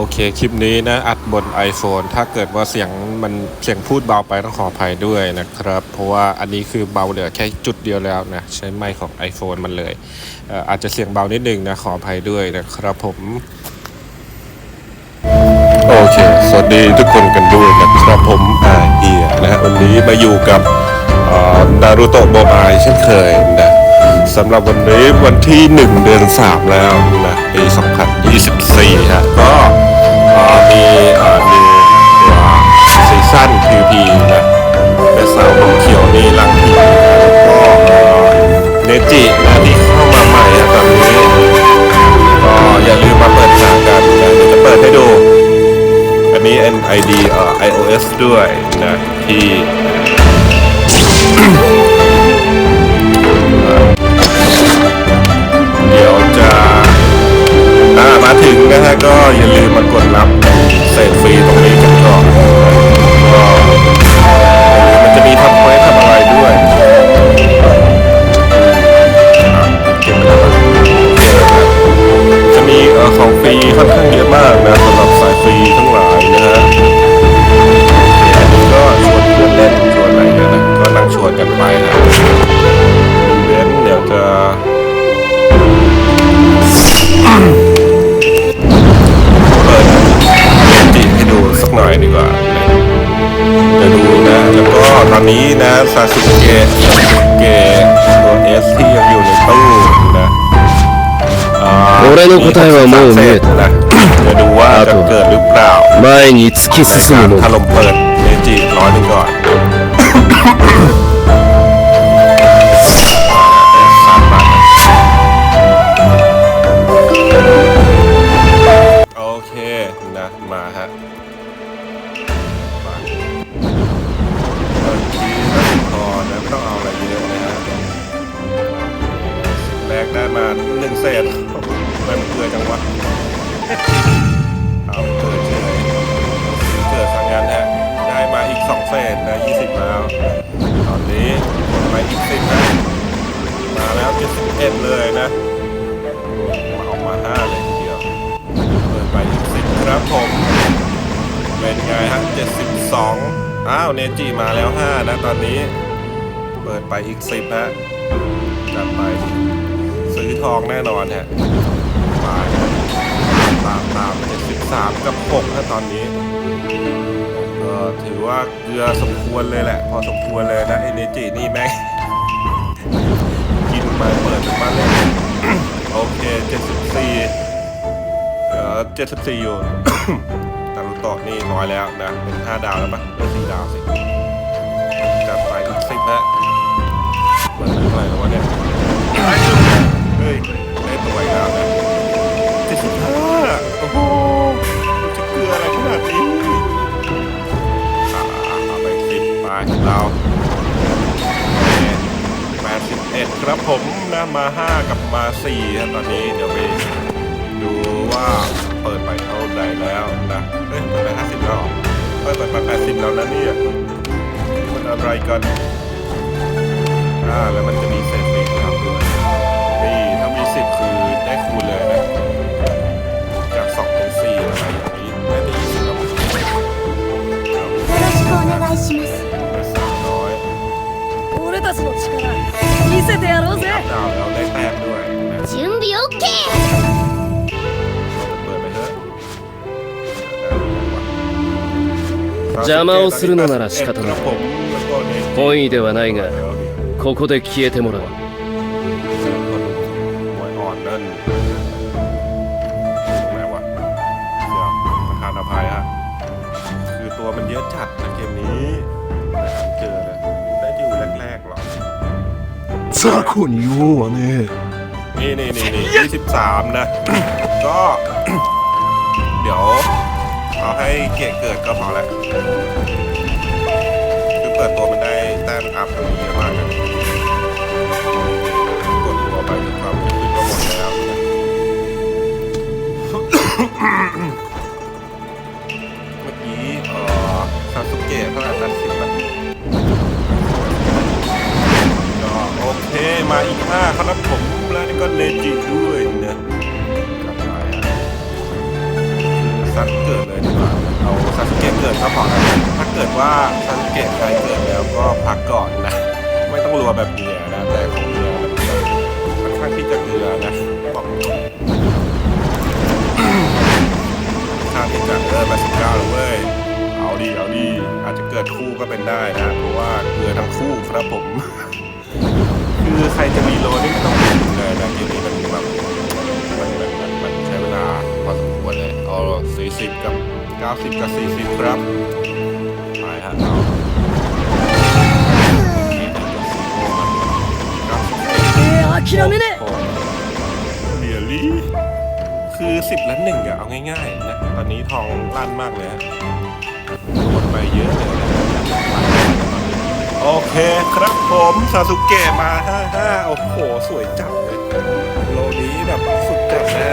โอเค คลิปนี้นะ อัดบน iPhone ถ้าเกิดว่าเสียงมันเสียงพูดเบาไปต้องขออภัยด้วยนะครับ เพราะว่าอันนี้คือเบาเหลือแค่จุดเดียวแล้วนะ ใช้ไมค์ของ iPhone มันเลยเอออาจจะเสียงเบานิดนึงนะ ขออภัยด้วยนะครับผม โอเค สวัสดีทุกคนกันด้วยนะครับผมอาเอียนะฮะวันนี้มาอยู่กับนารูโตะโบบายเช่นเคยนะสำหรับวันนี้วันที่ 1 เดือน 3 แล้วนะปี 2024ฮะก็ 俺の答えはもう見えた นะจะดูว่าจะเกิดหรือเปล่า 前に突き ใน 進 การ む ถ の ล่มเปิดเมจิร้อยหนึ่งก่อนสามบาทโอเค นะ มาฮะมาเปิดทีละสิบพอนะไม่ต้องเอาอะไรเยอะนะฮะสิบแรกได้มาหนึ่งเศษทำ ไมมันเกลือจังวะเอาเกิดเฉยเกิดสังงานฮะได้มาอีกสองเศษนะยี่สิบแล้ว ตอนนี้ไปอีกสิบนะมาแล้วเจ็ดสิบเอ็ดเลยนะมาออกมาห้าเลยทีเดียวเปิดไปอีกสิบครับผมเป็นไงฮะเจ็ดสิบสองอ้าวเนจิมาแล้วห้านะตอนนี้เปิดไปอีกสิบฮะจัดไปซื้อทองแน่นอนฮะ มาฮะตามตามเจ็ดสิบสามกับหกนะตอนนี้ก็ถือว่าเกลือสมควรเลยแหละ พอสมควรเลยนะเอเนจีนี่แม่งกินมาเปิดมาเลยโอเคเจ็ดสิบสี่เหลือเจ็ดสิบสี่อยู่นารุโตะนี่น้อยแล้วนะเป็นห้าดาวแล้วปะเป็นสี่ดาวสิจัดไปอีกสิบนะเปิดเป็นเท่าไหร่แล้ววะเนี่ยเฮ้ยได้ตัวอีกแล้วนะ โอ้โหจะเกลืออะไรขนาดนี้อ่าเอาไปสิบไปเราแปดสิบเอ็ดครับผมนะมาห้ากับมาสี่ตอนนี้เดี๋ยวไปดูว่าเปิดไปเท่าไหร่แล้วนะเอ้ยเปิดไปห้าสิบแล้วเฮ้ยเปิดไปแปดสิบแล้วนะเนี่ยมันอะไรกันอ่าแล้วมันจะมีเศษเศษครับด้วยนี่ถ้ามีสิบคือได้คูณเลยนะ よろしくお願いしま邪魔をするのなら仕方ない。本意ではないがここで消えてもらう。 ซาคุนยูวะเนี่ยนี่นี่นี่นี่ยี่สิบสามนะ ก็ เดี๋ยวเอาให้เกียเกิดก็พอแหละคือเปิดตัวมันได้แต้มอัพตรงนี้มากนะ 40 กับ 90 กับ 40 ครับไปฮะเอา 諦めね โอ้เดียลี่คือ 10ล้านหนึ่งอะเอาง่ายๆนะ ตอนนี้ทองลั่นมากเลยฮะโดนไปเยอะเลยนะโอเคครับผมซาสุเกะมา 55 โอ้โห สวยจัดเลย โลนี้แบบสุดจัดนะ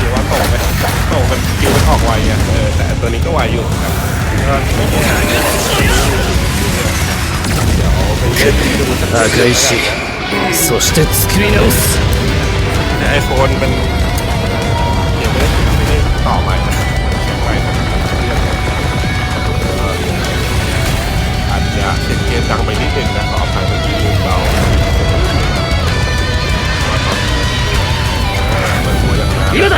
คิดว่าโตไหมโตมันสกิลมันออกไวอ่ะเออแต่ตัวนี้ก็ไวอยู่ครับก็ไม่แย่เดี๋ยวไปเล่นดูสัก 破壊しそして作り直す แต่ไอโฟนมันเดี๋ยวไม่ได้ไม่ได้ต่อใหม่นะเสียงใหม่นะเรื่องอาจจะเสียงเกมดังไปนิดนึงนะขออภัยเมื่อกี้ลืมเบา 今だ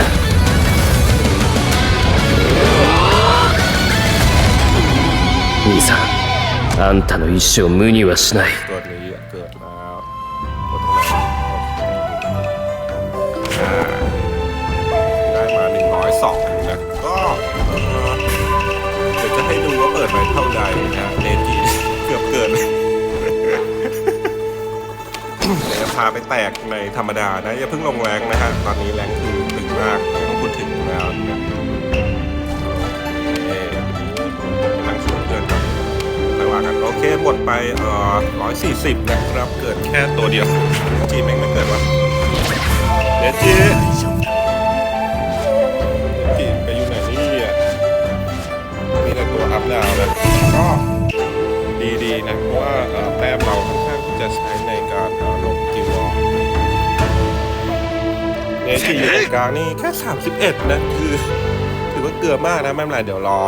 兄さんあんたの一生無にはしない ตัวนี้เกิดแล้วตัวตรงไหนอ่าได้มาหนึ่งร้อยสองนะก็เอ่อเดี๋ยวจะให้ดูว่าเปิดไปเท่าใดนะเนจีเกือบเกินเลย เดี๋ยวจะพาไปแตกในธรรมดานะ อย่าเพิ่งลงแรงนะฮะ ตอนนี้แรงคือตึง มากไม่ต้องพูดถึงแล้วนะเอ๊ะนั่งชวนเพื่อนก่อนไปว่ากันโอเคหมดไปเอ่อร้อยสี่สิบนะครับเกิดแค่ตัวเดียวจีแม่งไม่เกิดวะเดจีจีไปอยู่ไหนนี่อะมีแต่ตัวอัพดาวนะก็ดีๆนะเพราะว่าเอ่อแต้มเราค่อนข้าง เนจีอยู่ตรงกลางนี่แค่ 31 นะ คือ ถือว่าเกลือมากนะ ไม่เป็นไร เดี๋ยวรอ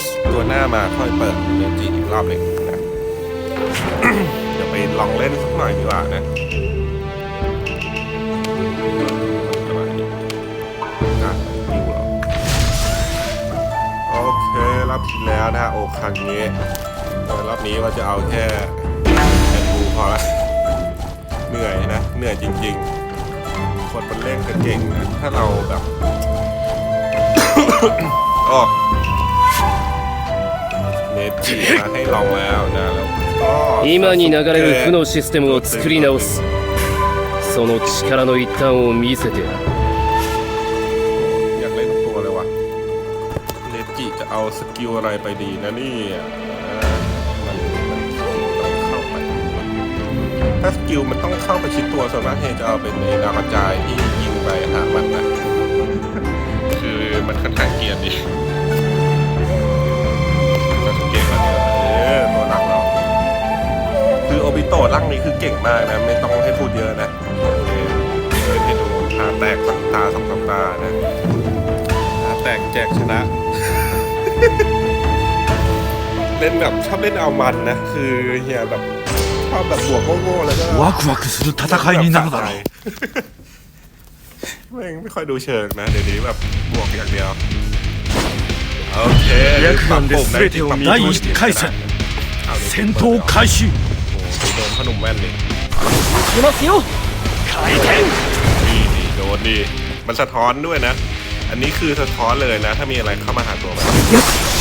S ตัวหน้ามาค่อยเปิดเนจีอีกรอบหนึ่งนะเดี๋ยวไปลองเล่นสักหน่อยดีกว่านะอะไรอะดิวเหรอโอเครอบที่แล้วนะฮะโอคังเงะเออรอบนี้ว่าจะเอาแค่แอนบูพอละเหนื่อยนะ เหนื่อยจริง ๆ คนมันเล่นก็เก่งนะ ถ้าเราแบบ ก็เนจิมาให้ลองแล้วนะแล้วก็ 今に流れる負のシステムを作り直すその力の一端を見せてやる อยากเล่นทุกตัวเลยว่ะเนจิจะเอาสกิลอะไรไปดีนะนี่มั ถ้าสกิลมันต้องเข้าไปชิดตัวส่วนมากเฮจะเอาเป็นนดาวกระจายที่ยิงไปหามันนะคือมันค่อนข้างเกียนดีซาสุเกะมาเยเออตัวหลักเราคือโอบิโตะร่างนี้คือเก่งมากนะ ไม่ต้องให้พูดเยอะนะโอเคเดี๋ยวให้ดูตาแตกสักตาสองสามตานะตาแตกแจกชนะเล่นแบบชอบเล่นเอามันนะ คือเฮียแบบ ชอบแบบบวกโง่ๆแล้วก็ ワクワクする戦いになるだろう ไม่งไม่ค่อยดูเชิงนะ เดี๋ยวนี้แบบบวกอย่างเดียว โอเค 役満で全てを見第1回戦戦闘開始 โอ้โหโดนขนมแว่นนี่ 行きますよ นี่นี่โดนดิมันสะท้อนด้วยนะ อันนี้คือสะท้อนเลยนะ ถ้ามีอะไรเข้ามาหาตัวมัน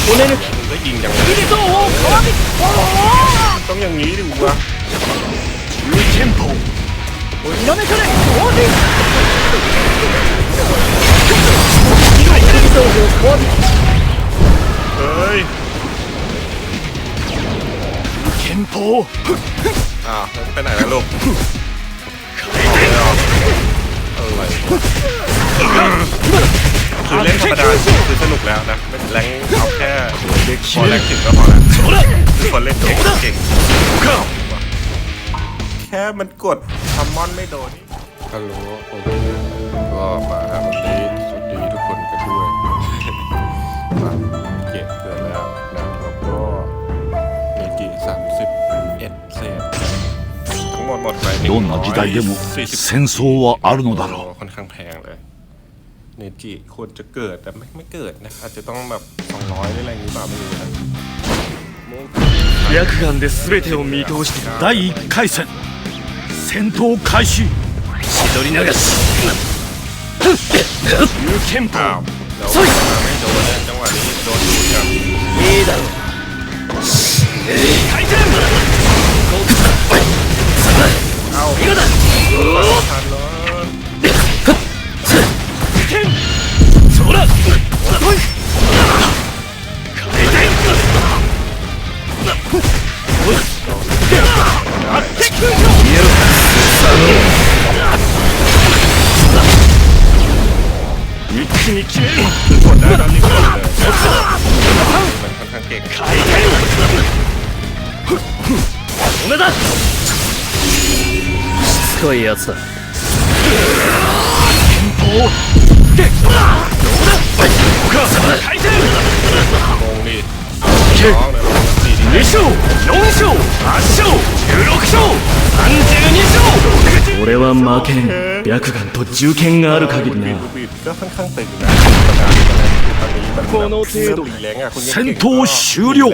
おねる มึงก็ยิงอย่างนั้น ビリゾーを川火お ต้องอย่างนี้ดิวะ 急 テンポ 色めかれオーディン เฮ้ย 憲法 อ้าวไปไหนแล้วลูกไม่ออกอะไรคือเล่นธรรมดาคือสนุกแล้วนะไม่แรงเอาแค่พอแรงถึงก็พอแล้วคือคนเล่นเก่งเก่งแ ค่มันกดซัมมอนไม่โดนนี่ฮัลโหลโอเคก็มาวันนี้สวัสดีทุกคนกันด้วย มาเก็บเกินแล้วนะแล้วก็เมจิสามสิบเอ็ดเศษทั้งหมดหมดไป どんな時代でも戦争はあるのだろう ค่อนข้างแพงเลยเนจิควรจะเกิดแต่ไม่ไม่เกิดนะอาจจะต้องแบบ200หรืออะไรอย่างนี้เปล่าไม่รู้นะ 白眼で全てを見通して第1回戦 戦闘開始。千鳥流し。無憲法そいいいだろ。回転今だやつだ。法でどうだお母様回転勝勝勝勝勝俺は負けん。白眼と銃剣がある限りな。この程度。戦闘終了。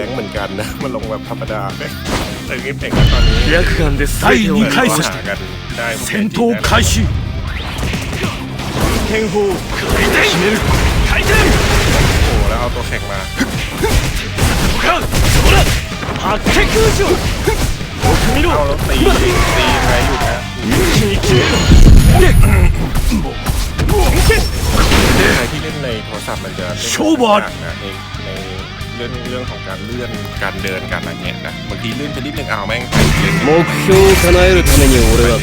แรงเหมือนกันนะมันลงแบบธรรมดาตึงนี่เป่งกันตอนนี้ 白眼で全てを第二回戦 หากันได้ 戦闘開始天砲回転決める回転 โอ้โหแล้วเอาตัวแข่งมา そら八景空城奥見ろ เอาแล้วตีตียังไงอยู่นะ 一気に決める ใครที่เล่นในโทรศัพท์มันจะ โชว์บอล นะในใน เรื่องเรื่องของการเลื่อนการเดินการอะไรเงี้ยนะบางทีเลื่อนไปนิดนึงเอาแม่งไปเล่น 目標を叶えるために俺は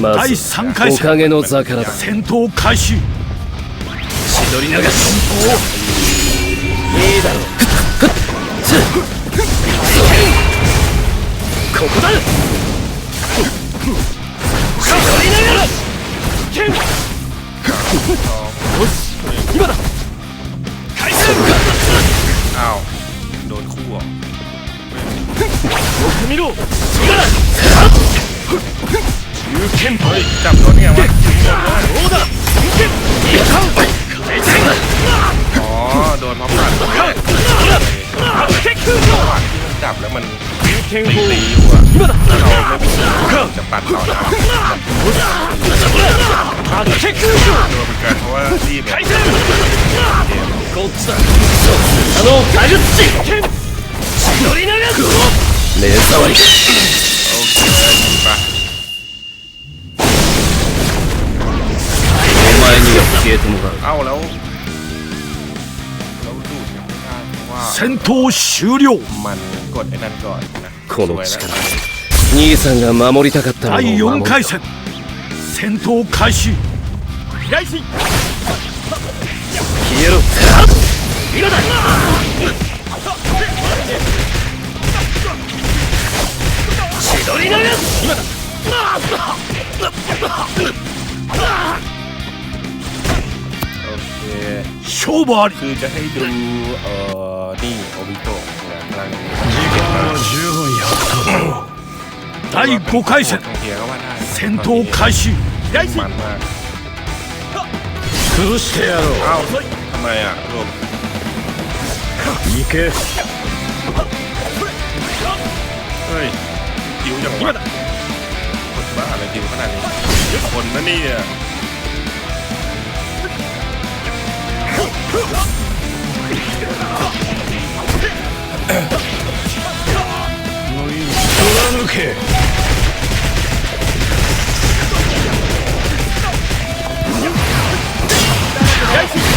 ま第ず3回おか戦げの座からだ戦闘開始千鳥流しいいだろうここだ千鳥流し剣今だ回転 อ้าว โดนคู่อะมิโร่ยูเคนไปจับโดนไงวะโอ้ดะยูเคนเข้าไปอ๋อ โดนพร้อมกันอจัะขันจับแล้วมันตีอยู่อะเราไม่มีจะปัดต่อนะเช็โดนเหมือนกันเพราะว่ารีบเกม こっちだその果実地流す目障りに戦闘終了。この力。兄さんが守りたかった第4回戦。戦闘開始開始。消えろ。今だ千鳥勝負あり時間は十分やった第5回戦。戦闘開始。してやろう。 ทำไมอะลูคือเฮ้ยจิ๋วจังวะคนบ้าอะไรจิ๋วขนาดนี้คนนะเนี่ยもういい貫け大事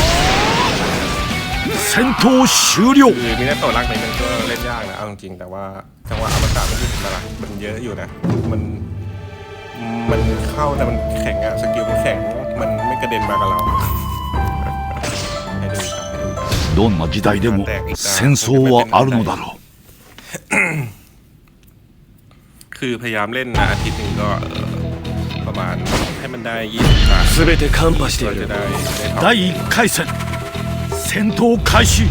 戦闘終了 คือมินาโตะรักในมันก็เล่นยากนะเอาจริงๆแต่ว่าจังหวะอมตะมันอยู่มาละมันเยอะอยู่นะ มันมันเข้าแต่มันแข็งอะสกิลมันแข็งมันไม่กระเด็นมากับเราให้ดูครับให้ดูครับ どんな時代でも戦争はあるのだろう คือพยายามเล่นนะอาทิตย์หนึ่งก็เอ่อประมาณให้มันได้20ตา 全てカンパして ก็ い จะ る ได้ได้ท็อป 第1回戦 戦闘開始。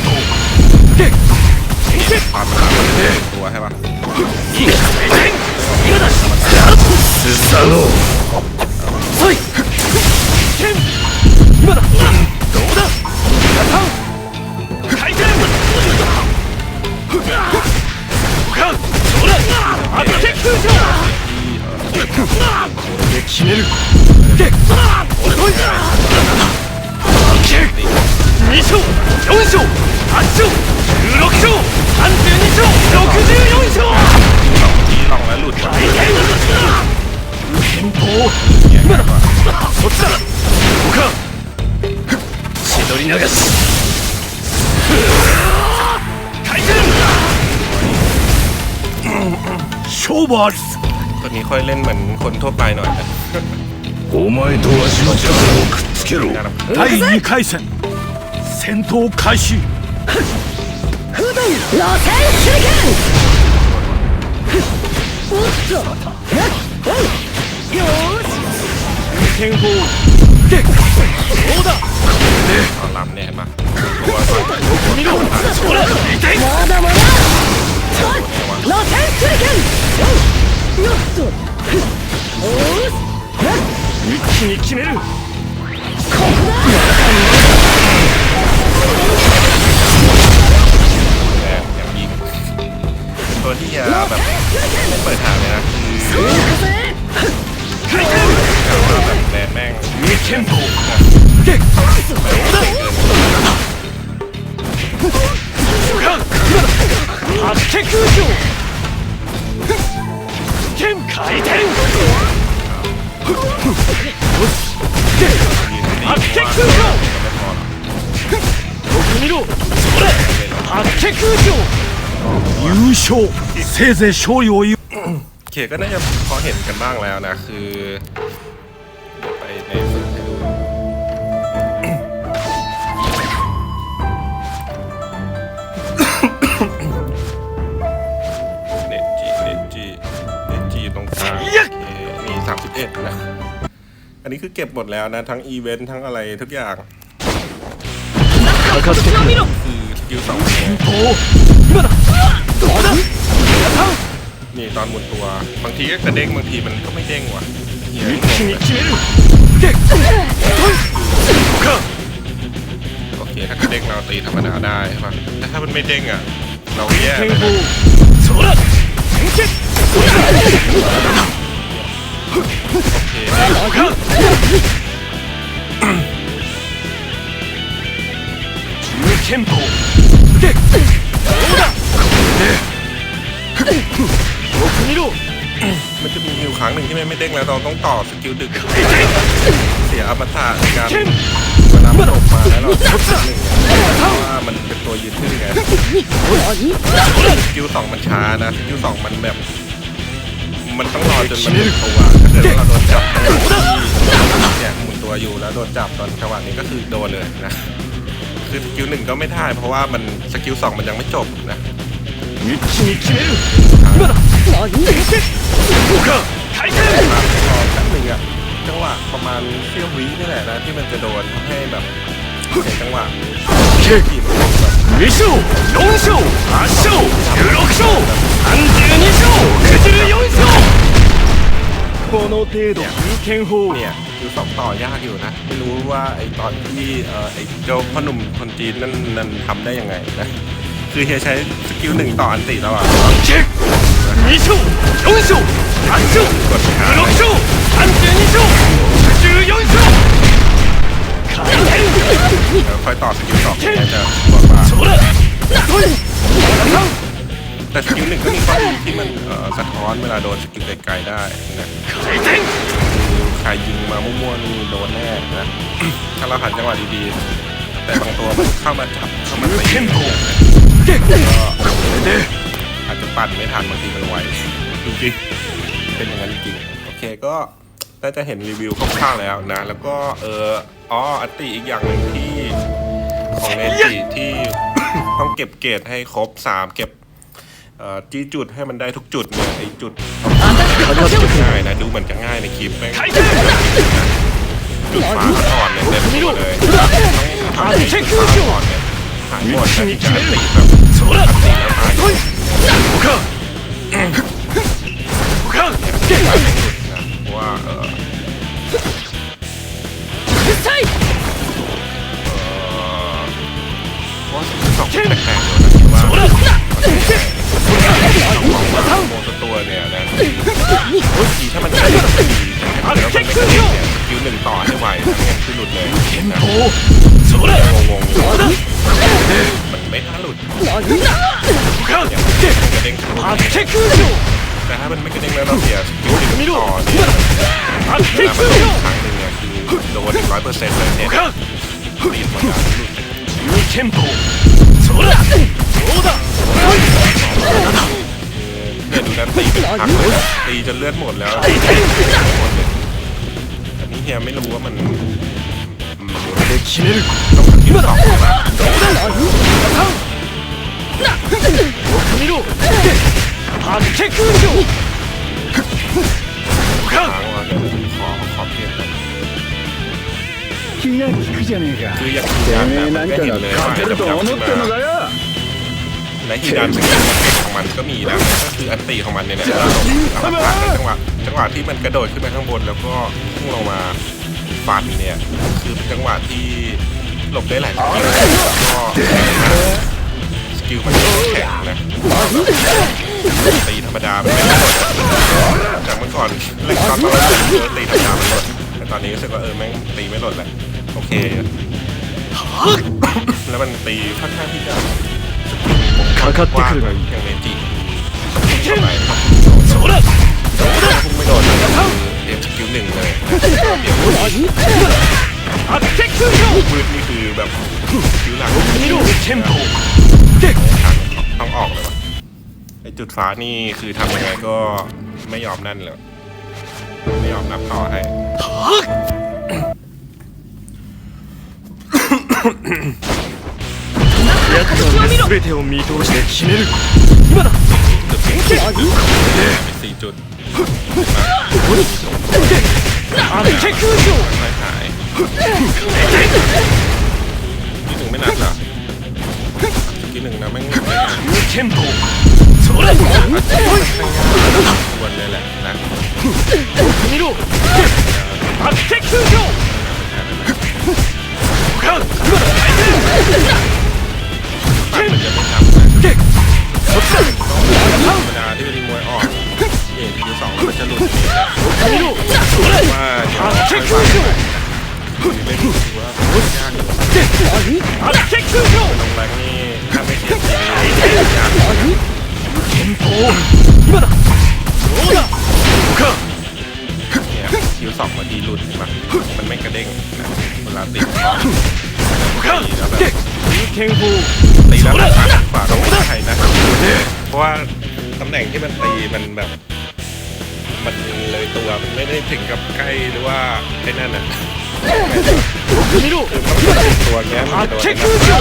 闘。でっあで怖いわすさのう 勝負あり คนนี้ค่อยเล่นเหมือนคนทั่วไปหน่อยนะ お前とわしの力をくっつけろ นะครับ 第2回戦戦闘開始路線手裏剣おっとよーし剣法でどうだ ตอนลำเนี่ยเห็นปะตัวก่อน 見ろほら痛いまだまだ ตัวเนี่ยว่า 路線手裏剣よっとおーし一気に決めるแรงอย่างยิงตัวที่จะแบบไม่เปิดทางเลยนะคือ 回転 แต่ว่าแบบแรงแม่ง 二剣法でどうだ他今だ 八手空上剣回転よしで ยืนดี 八手空上 ก็ไม่พอหรอกよく見ろそれ八手空上優勝せいぜい勝利を言う เคก็น่าจะพอเห็นกันบ้างแล้วนะ คือ 1นะอันนี้คือเก็บหมดแล้วนะ ทั้งอีเวนต์ทั้งอะไรทุกอย่างนี่ตอนหมุนตัว บางทีก็กระเด้งบางทีมันก็ไม่เด้งว่ะโอเคถ้ากระเด้งเราตีธรรมดาได้ใช่ปะแต่ถ้ามันไม่เด้งอะ เราแย่ะ 剣法でどうだこれでよく見ろ มันจะมีอยู่ครั้งหนึ่งที่มันไม่เด้งแล้วเราต้องต่อสกิลดึก 回転 เสียอมตะในการ 剣 เวลามันออกมาแล้วเราต่อสกิลหนึ่งเนี่ยเพราะว่ามันเป็นตัวยืนทื่อไงสกิลสองมันช้านะสกิลสองมันแบบ มันต้องรอจนมันหมุนตัวถ้าเกิดว่าเราโดนจับเนี่ยหมุนตัวอยู่แล้วโดนจับตอนจังหวะนี้ก็คือโดนเลยนะคือสกิลหนึ่งก็ไม่ได้เพราะว่ามันสกิลสองมันยังไม่จบนะ 一気に決める今だ先決どうか回転 มาพอแป๊บหนึ่งอะจังหวะประมาณเสี้ยววินี่แหละนะที่มันจะโดนทำให้แบบเสียจังหวะที่มันแบบ 2勝4勝8勝16勝32勝 64勝 โอ้ の程度風剣法 เนี่ยคือสองต่อยากอยู่นะ ไม่รู้ว่าไอตอนที่เออไอเจ้าพ่อหนุ่มคนจีนนั่นนั่นทำได้ยังไงนะ คือเฮียใช้สกิลหนึ่งต่ออันติแล้วอ่ะ チェック2勝4勝8勝 กดช้า 16勝32勝14勝回転 แล้วค่อยต่อสกิลสองเนี่ยจะบอกว่า そらそい แต่สกิลหนึ่งก็มีข้อดีที่มันสะท้อนเวลาโดนสกิลไกลๆได้นะใครยิงมามั่วๆนี่โดนแน่นะถ้าเราหันจังหวะดีๆ แต่บางตัวมันเข้ามาจับเข้ามาตีก็อาจจะปั่นไม่ทันบางทีมันไวจริงเป็นอย่างนั้นจริงโอเคก็ได้จะเห็นรีวิวคร่าๆแล้วนะ แล้วก็เอออ๋ออตติอีกอย่างหนึ่งที่ของเลนจิที่ต้องเก็บเกรดให้ครบ 3 เก็บ จี้จุดให้มันได้ทุกจุดเนี่ยไอ้จุดมันก็ง่ายนะดูเหมือนจะง่ายในคลิปแม่งจุดฟ้าก่อนเนี่ยเต็มที่เลยถ้าไอจุดฟ้าอ่อนเนี่ยหายหมดแต่ที่จะตีแบบตีแล้วตาย หมดแล้ว 回転 หมดเลยอันนี้เฮียไม่รู้ว่ามันอืม で決める ต้องสกิลสองนะ どうだよく見ろ八手空城おか ค้างว่าเดี๋ยวขอขอเพียงกัน 気が利くじゃねえか คืออย่าง て ที่ดัน め นะ え มั なんん ก็ か เห็น が เลยว่า 勝てると จะ 思ってんのかよ และฮีดันสกิลของมันก็มีนะก็คืออันตีของมันเนี่ยนะเอาผ่านในจังหวะจังหวะที่มันกระโดดขึ้นไปข้างบนแล้วก็พุ่งลงมาฟันเนี่ยคือเป็นจังหวะที่หลบได้หลายสกิลแล้วก็สกิลมันแข็งนะตีธรรมดาไม่ได้หมดจากเมื่อก่อนเล่นตอนตอนตีเออตีธรรมดาไมันหมดแต่ตอนนี้รู้สึกว่าเออแม่งตีไม่หลดแหล้วโอเคแล้วมันตีค่อนข้างที่จะ かかってくるがいい อย่างเมจิเข้าไป そら พุ่งไม่โดนเลยคือเอฟสกิลหนึ่งเลยเดี๋ยวมืด 八手空城 นี่คือแบบสกิลหลัก 見ろ剣法で ต้องออกเลยวะไอจุดฟ้านี่คือทำยังไงก็ไม่ยอมนั่นเลยไม่ยอมนับต่อให้ やつは全てを見通して決める今だ จุดเก่งเป็นสี่จุด 八手空城 ค่อยหายที่หนึ่งไม่นับเหรอที่หนึ่งนะแม่งไม่งาน 龍剣法そら ควรเลยแหละนะ 見ろ八手空城おか今だ ที่เป็นมวยออกเอกคือสองมันจะหลุดว่าเดี๋ยวเราไปฟังเล่นดูว่ายากอยู่ลงแรงนี่ถ้าไม่เสียจริงยากเนี่ยคิวสองมันดีหลุดมามันไม่กระเด้งนะเวลาตีของตีแล้วแบบตีแล้วฝาบฝากเอาไว้ใครนะเพราะว่า ตำแหน่งที่มันตีมันแบบ มันเลยตัวมันไม่ได้ถึงกับใกล้หรือว่าไอ้นั่นอะไม่รู้มันตัวเงี้ยมันตัวนะ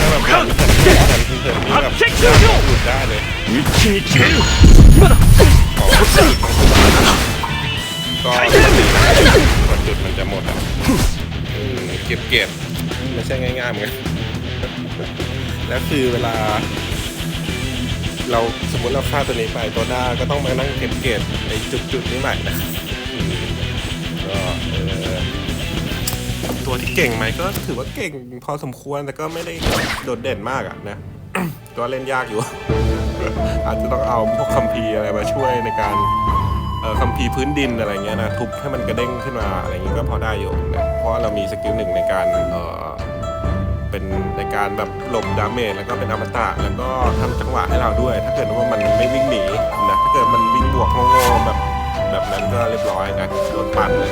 ถ้าแบบการเสริมการเสริมนี่แบบหลุดได้เลยก็มันจุดมันจะหมดอะเก็บเก็บไม่ใช่ง่ายๆเหมือนกันแล้วคือเวลา เราสมมติเราฆ่าตัวนี้ไปตัวหน้าก็ต้องมานั่งเก็บเกรดในจุดๆนี้ใหม่นะอืมก็เออตัวที่เก่งไหมก็ถือว่าเก่งพอสมควรแต่ก็ไม่ได้โดดเด่นมากอะนะก็เล่นยากอยู่ อาจจะต้องเอาพวกคัมภีร์อะไรมาช่วยในการคัมภีร์พื้นดินอะไรเงี้ยนะทุบให้มันกระเด้งขึ้นมาอะไรเงี้ยก็พอได้อยู่นะเพราะเรามีสกิลหนึ่งในการ เป็นในการแบบหลบดาเมจแล้วก็เป็นอมตะแล้วก็ทำจังหวะให้เราด้วย ถ้าเกิดว่ามันไม่วิ่งหนีนะถ้าเกิดมันวิ่งบวกงงๆแบบแบบนั้นก็เรียบร้อยนะโดนปั่นเลย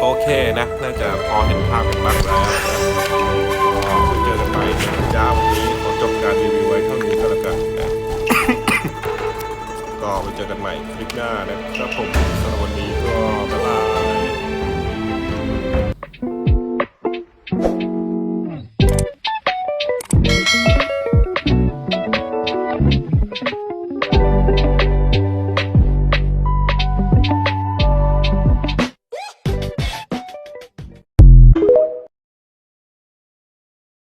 โอเคนะน่าจะพอเห็นภาพกันบ้างแล้วก็ไว้เจอกันใหม่นะจ้าวันนี้ขอจบการรีวิวไว้เท่านี้ก็แล้วกันนะก็ไปเจอกันใหม่คลิปหน้านะครับผมสำหรับวันนี้ก็